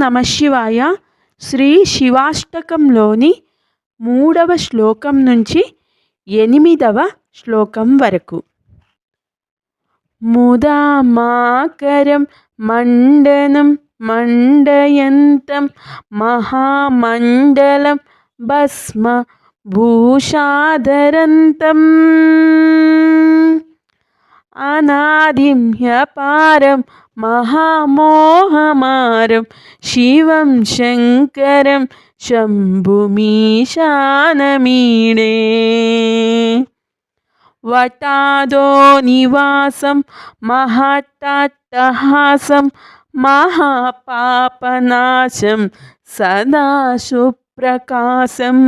నమ శివాయ. శ్రీ శివాష్టకంలోని మూడవ శ్లోకం నుంచి ఎనిమిదవ శ్లోకం వరకు. ముదామాకరం మండనం మండయంతం మహామండలం భస్మ భూషాధరంతం അനാദിമ്യപാരം മഹാമോഹമാരം ശിവം ശങ്കരം ശംഭുമീശാനമീണേ വട്ടാദോ നിവാസം മഹാട്ടഹാസം മഹാപാപനാശം സദാശുപ്രകാശം.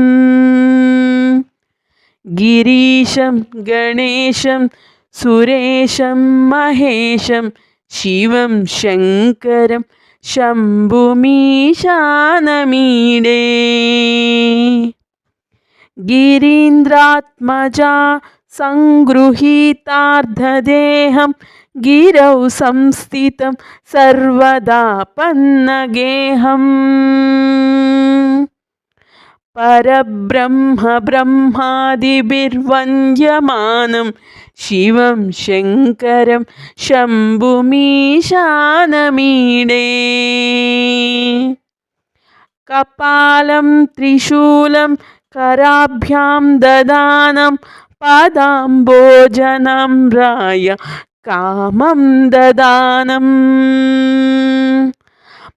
ഗിരീശം ഗണേശം सुरेशं महेशं शिवं शङ्करं शम्भुमीशानमीडे। गिरीन्द्रात्मजा सङ्गृहीतार्धदेहं गिरौ संस्थितं सर्वदा पन्नगेहम्। परब्रह्म ब्रह्मादिभिर्वन्द्यमानं शिवं शङ्करं शम्भुमीशानमीडे कपालं त्रिशूलं कराभ्यां ददानं पदाम्बोजनं राय कामं ददानम्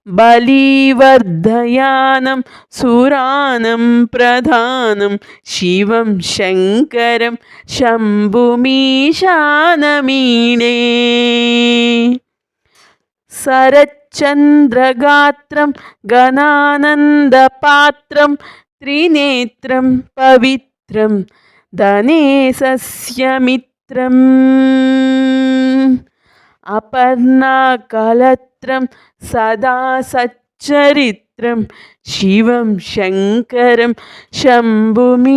ബലീവർദ്ധയാനം സുരാനം പ്രധാനം ശിവം ശങ്കരം ശംഭുമീശാനമീണേ സരച്ചന്ദ്രഗാത്രം ഗണാനന്ദപാത്രം ത്രിനേത്രം പവിത്രം ധനേ സസ്യമിത്രം അപർണകലത്ത് अपर्णाकलत्रं सदा सच्चरित्रं शिवं शङ्करं शम्भुमीशानमीडे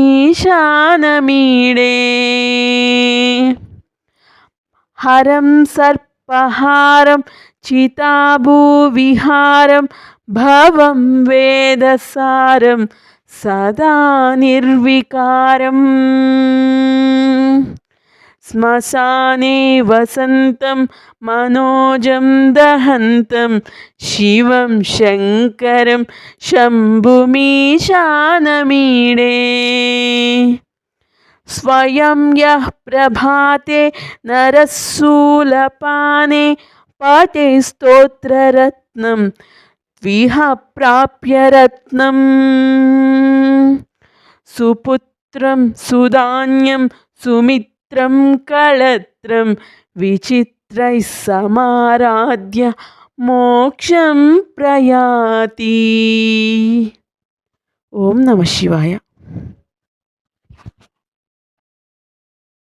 हरं सर्पहारं चिताभूविहारं भवं वेदसारं सदा निर्विकारम् श्मशाने वसन्तं मनोजं दहन्तं शिवं शङ्करं शम्भुमीशानमीडे। स्वयं यः प्रभाते नरस्सूलपाने पटे स्तोत्ररत्नं त्विह प्राप्य रत्नम् सुपुत्रं सुधान्यं सुमित् చిత్రం కళత్రం విచిత్రై సమారాధ్య మోక్షం ప్రయాతి. ఓం నమ శివాయ.